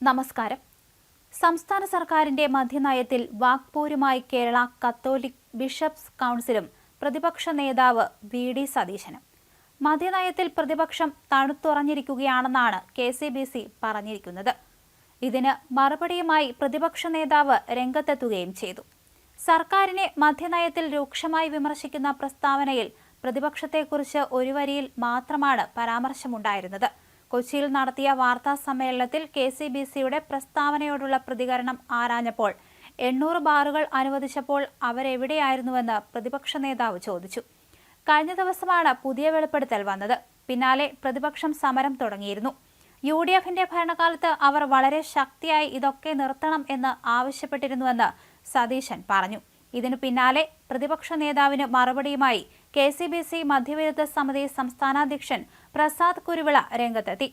നമസ്കാരം. സംസ്ഥാന സർക്കാരിന്റെ മദ്യനയത്തിൽ വാക്പോരുമായി കേരള കത്തോലിക് ബിഷപ്സ് കൗൺസിലും പ്രതിപക്ഷ നേതാവ് വി ഡി സതീശനും. മദ്യനയത്തിൽ പ്രതിപക്ഷം തണുത്തുറഞ്ഞിരിക്കുകയാണെന്നാണ് കെ സി ബി സി പറഞ്ഞിരിക്കുന്നത്. ഇതിന് മറുപടിയുമായി പ്രതിപക്ഷ നേതാവ് രംഗത്തെത്തുകയും ചെയ്തു. സർക്കാരിനെ മദ്യനയത്തിൽ രൂക്ഷമായി വിമർശിക്കുന്ന പ്രസ്താവനയിൽ പ്രതിപക്ഷത്തെക്കുറിച്ച് ഒരു വരിയിൽ മാത്രമാണ് പരാമർശമുണ്ടായിരുന്നത്. കൊച്ചിയിൽ നടത്തിയ വാർത്താ സമ്മേളനത്തിൽ കെ സി ബി സിയുടെ പ്രസ്താവനയോടുള്ള പ്രതികരണം ആരാഞ്ഞപ്പോൾ എണ്ണൂറ് ബാറുകൾ അനുവദിച്ചപ്പോൾ അവരെവിടെയായിരുന്നുവെന്ന് പ്രതിപക്ഷ നേതാവ് ചോദിച്ചു. കഴിഞ്ഞ ദിവസമാണ് പുതിയ വെളിപ്പെടുത്തൽ വന്നത്. പിന്നാലെ പ്രതിപക്ഷം സമരം തുടങ്ങിയിരുന്നു. യു ഡി എഫിന്റെ ഭരണകാലത്ത് അവർ വളരെ ശക്തിയായി ഇതൊക്കെ നിർത്തണം എന്ന് ആവശ്യപ്പെട്ടിരുന്നുവെന്ന് സതീശൻ പറഞ്ഞു. ഇതിനു പിന്നാലെ പ്രതിപക്ഷ നേതാവിന് മറുപടിയുമായി കെ സി ബി സി മധ്യവിരുദ്ധ സമിതി സംസ്ഥാനാധ്യക്ഷൻ പ്രസാദ് കുരുവിള രംഗത്തെത്തി.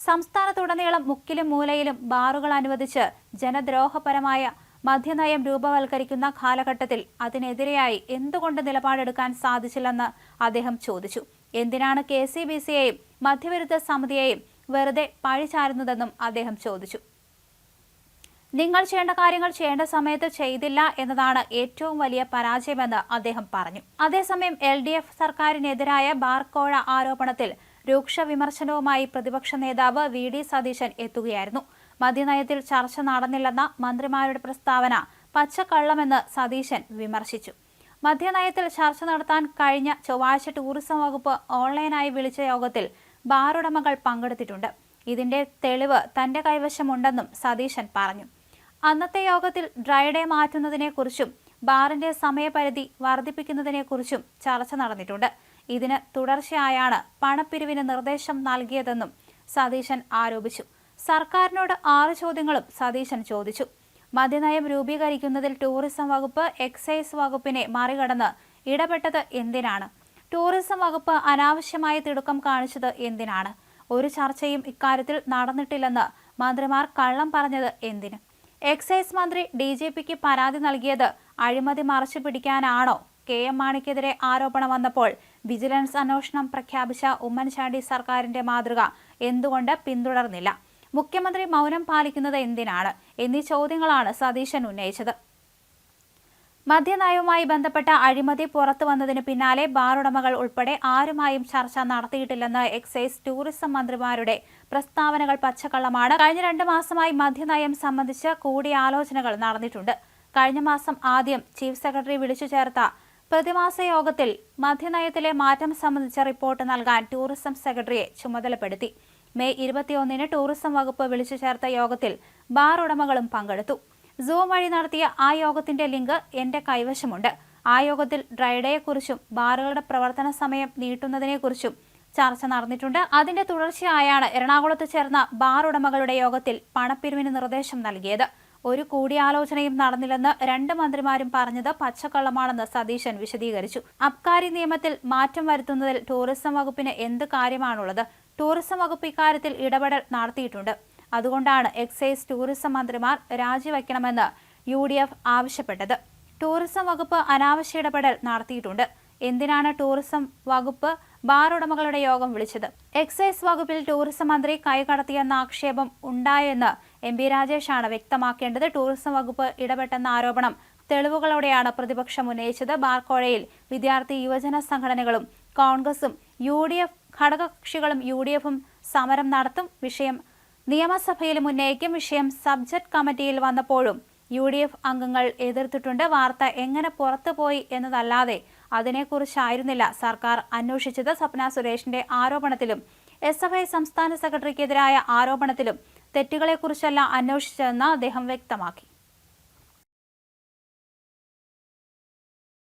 സംസ്ഥാനത്തുടനീളം മുക്കിലും മൂലയിലും ബാറുകൾ അനുവദിച്ച് ജനദ്രോഹപരമായ മദ്യനയം രൂപവൽക്കരിക്കുന്ന കാലഘട്ടത്തിൽ അതിനെതിരെയായി എന്തുകൊണ്ട് നിലപാടെടുക്കാൻ സാധിച്ചില്ലെന്ന് അദ്ദേഹം ചോദിച്ചു. എന്തിനാണ് കെ സി ബി സിയെയും മധ്യവിരുദ്ധ സമിതിയെയും വെറുതെ പഴിചാരുന്നതെന്നും അദ്ദേഹം ചോദിച്ചു. നിങ്ങൾ ചെയ്യേണ്ട കാര്യങ്ങൾ ചെയ്യേണ്ട സമയത്ത് ചെയ്തില്ല എന്നതാണ് ഏറ്റവും വലിയ പരാജയമെന്ന് അദ്ദേഹം പറഞ്ഞു. അതേസമയം എൽ ഡി എഫ് സർക്കാരിനെതിരായ ബാർക്കോഴ ആരോപണത്തിൽ രൂക്ഷ വിമർശനവുമായി പ്രതിപക്ഷ നേതാവ് വി ഡി സതീശൻ എത്തുകയായിരുന്നു. മദ്യനയത്തിൽ ചർച്ച നടന്നില്ലെന്ന മന്ത്രിമാരുടെ പ്രസ്താവന പച്ചക്കള്ളമെന്ന് സതീശൻ വിമർശിച്ചു. മദ്യനയത്തിൽ ചർച്ച നടത്താൻ കഴിഞ്ഞ ചൊവ്വാഴ്ച ടൂറിസം വകുപ്പ് ഓൺലൈനായി വിളിച്ച യോഗത്തിൽ ബാറുടമകൾ പങ്കെടുത്തിട്ടുണ്ട്. ഇതിന്റെ തെളിവ് തന്റെ കൈവശമുണ്ടെന്നും സതീശൻ പറഞ്ഞു. അന്നത്തെ യോഗത്തിൽ ഡ്രൈഡേ മാറ്റുന്നതിനെക്കുറിച്ചും ബാറിന്റെ സമയപരിധി വർദ്ധിപ്പിക്കുന്നതിനെക്കുറിച്ചും ചർച്ച നടന്നിട്ടുണ്ട്. ഇതിന് തുടർച്ചയായാണ് പണപ്പിരിവിന് നിർദ്ദേശം നൽകിയതെന്നും സതീശൻ ആരോപിച്ചു. സർക്കാരിനോട് ആറ് ചോദ്യങ്ങളും സതീശൻ ചോദിച്ചു. മദ്യനയം രൂപീകരിക്കുന്നതിൽ ടൂറിസം വകുപ്പ് എക്സൈസ് വകുപ്പിനെ മറികടന്ന് ഇടപെട്ടത് എന്തിനാണ്? ടൂറിസം വകുപ്പ് അനാവശ്യമായ തിടുക്കം കാണിച്ചത് എന്തിനാണ്? ഒരു ചർച്ചയും ഇക്കാര്യത്തിൽ നടന്നിട്ടില്ലെന്ന് മന്ത്രിമാർ കള്ളം പറഞ്ഞത് എന്തിന്? എക്സൈസ് മന്ത്രി ഡി ജി പിക്ക് പരാതി നൽകിയത് അഴിമതി മറച്ചു പിടിക്കാനാണോ? കെ എം മാണിക്കെതിരെ ആരോപണം വന്നപ്പോൾ വിജിലൻസ് അന്വേഷണം പ്രഖ്യാപിച്ച ഉമ്മൻചാണ്ടി സർക്കാരിന്റെ മാതൃക എന്തുകൊണ്ട് പിന്തുടർന്നില്ല? മുഖ്യമന്ത്രി മൗനം പാലിക്കുന്നത് എന്തിനാണ്? എന്നീ ചോദ്യങ്ങളാണ് സതീശൻ ഉന്നയിച്ചത്. മദ്യനയവുമായി ബന്ധപ്പെട്ട അഴിമതി പുറത്തു വന്നതിന് പിന്നാലെ ബാറുടമകൾ ഉൾപ്പെടെ ആരുമായും ചർച്ച നടത്തിയിട്ടില്ലെന്ന് എക്സൈസ് ടൂറിസം മന്ത്രിമാരുടെ പ്രസ്താവനകൾ പച്ചക്കള്ളമാണ്. കഴിഞ്ഞ രണ്ട് മാസമായി മദ്യനയം സംബന്ധിച്ച് കൂടിയാലോചനകൾ നടന്നിട്ടുണ്ട്. കഴിഞ്ഞ മാസം ആദ്യം ചീഫ് സെക്രട്ടറി വിളിച്ചു ചേർത്ത പ്രതിമാസ യോഗത്തിൽ മദ്യനയത്തിലെ മാറ്റം സംബന്ധിച്ച റിപ്പോർട്ട് നൽകാൻ ടൂറിസം സെക്രട്ടറിയെ ചുമതലപ്പെടുത്തി. മെയ് ഇരുപത്തിയൊന്നിന് ടൂറിസം വകുപ്പ് വിളിച്ചു ചേർത്ത യോഗത്തിൽ ബാർ ഉടമകളും പങ്കെടുത്തു. സൂം വഴി നടത്തിയ ആ യോഗത്തിന്റെ ലിങ്ക് എന്റെ കൈവശമുണ്ട്. ആ യോഗത്തിൽ ഡ്രൈഡേയെക്കുറിച്ചും ബാറുകളുടെ പ്രവർത്തന സമയം നീട്ടുന്നതിനെക്കുറിച്ചും ചർച്ച നടന്നിട്ടുണ്ട്. അതിന്റെ തുടർച്ചയായാണ് എറണാകുളത്ത് ചേർന്ന ബാർ ഉടമകളുടെ യോഗത്തിൽ പണപ്പിരിവിന് നിർദ്ദേശം നൽകിയത്. ഒരു കൂടിയാലോചനയും നടന്നില്ലെന്ന് രണ്ട് മന്ത്രിമാരും പറഞ്ഞത് പച്ചക്കള്ളമാണെന്ന് സതീശൻ വിശദീകരിച്ചു. അബ്കാരി നിയമത്തിൽ മാറ്റം വരുത്തുന്നതിൽ ടൂറിസം വകുപ്പിന് എന്ത് കാര്യമാണുള്ളത്? ടൂറിസം വകുപ്പ് ഇക്കാര്യത്തിൽ ഇടപെടൽ നടത്തിയിട്ടുണ്ട്. അതുകൊണ്ടാണ് എക്സൈസ് ടൂറിസം മന്ത്രിമാർ രാജിവെക്കണമെന്ന് യു ആവശ്യപ്പെട്ടത്. ടൂറിസം വകുപ്പ് അനാവശ്യ ഇടപെടൽ നടത്തിയിട്ടുണ്ട്. എന്തിനാണ് ടൂറിസം വകുപ്പ് ബാർ ഉടമകളുടെ യോഗം വിളിച്ചത്? എക്സൈസ് വകുപ്പിൽ ടൂറിസം മന്ത്രി കൈകടത്തിയെന്ന ആക്ഷേപം ഉണ്ടായെന്ന് എം പി രാജേഷാണ് വ്യക്തമാക്കേണ്ടത്. ടൂറിസം വകുപ്പ് ഇടപെട്ടെന്ന ആരോപണം തെളിവുകളോടെയാണ് പ്രതിപക്ഷം ഉന്നയിച്ചത്. ബാർക്കോഴയിൽ വിദ്യാർത്ഥി യുവജന സംഘടനകളും കോൺഗ്രസും യു ഡി എഫ് ഘടകകക്ഷികളും യു ഡി എഫും സമരം നടത്തും. വിഷയം നിയമസഭയിലും ഉന്നയിക്കും. വിഷയം സബ്ജക്ട് കമ്മിറ്റിയിൽ വന്നപ്പോഴും യു ഡി എഫ് അംഗങ്ങൾ എതിർത്തിട്ടുണ്ട്. വാർത്ത എങ്ങനെ പുറത്തുപോയി എന്നതല്ലാതെ അതിനെക്കുറിച്ചായിരുന്നില്ല. സർക്കാർ അന്വേഷിച്ചത് സ്വപ്ന സുരേഷിന്റെ ആരോപണത്തിലും എസ് എഫ് ഐ സംസ്ഥാന സെക്രട്ടറിക്കെതിരായ ആരോപണത്തിലും തെറ്റുകളെക്കുറിച്ചല്ല അന്വേഷിച്ചതെന്ന് അദ്ദേഹം വ്യക്തമാക്കി.